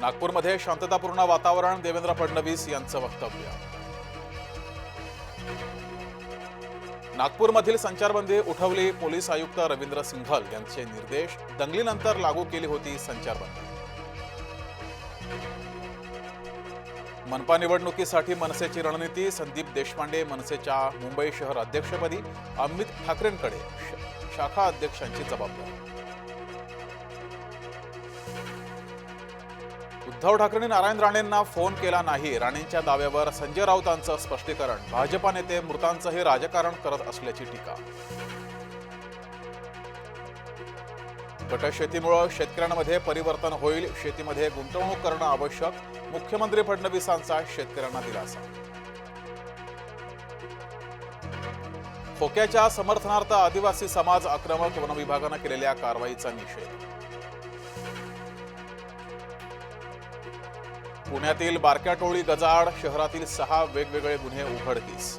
नागपूरमध्ये शांततापूर्ण वातावरण देवेंद्र फडणवीस यांचं वक्तव्य. नागपूरमधील संचारबंदी उठवली पोलीस आयुक्त रवींद्र सिंघल यांचे निर्देश. दंगलीनंतर लागू केली होती संचारबंदी. मनपा निवडणुकीसाठी मनसेची रणनीती संदीप देशपांडे मनसेच्या मुंबई शहर अध्यक्षपदी अमित ठाकरेंकडे शाखा अध्यक्षांची जबाबदारी. उद्धव ठाकरेंनी नारायण राणेंना फोन केला नाही. राणेंच्या दाव्यावर संजय राऊतांचं स्पष्टीकरण. भाजपा नेते मृतांचंही राजकारण करत असल्याची टीका. गटशेतीमुळे शेतकऱ्यांमध्ये परिवर्तन होईल. शेतीमध्ये गुंतवणूक करणं आवश्यक. मुख्यमंत्री फडणवीसांचा शेतकऱ्यांना दिलासा. खोक्याच्या समर्थनार्थ आदिवासी समाज आक्रमक वन विभागानं केलेल्या कारवाईचा निषेध. पुण्यातील बारक्या टोळी गजाड शहरातील सहा वेगवेगळे गुन्हे उघडकीस.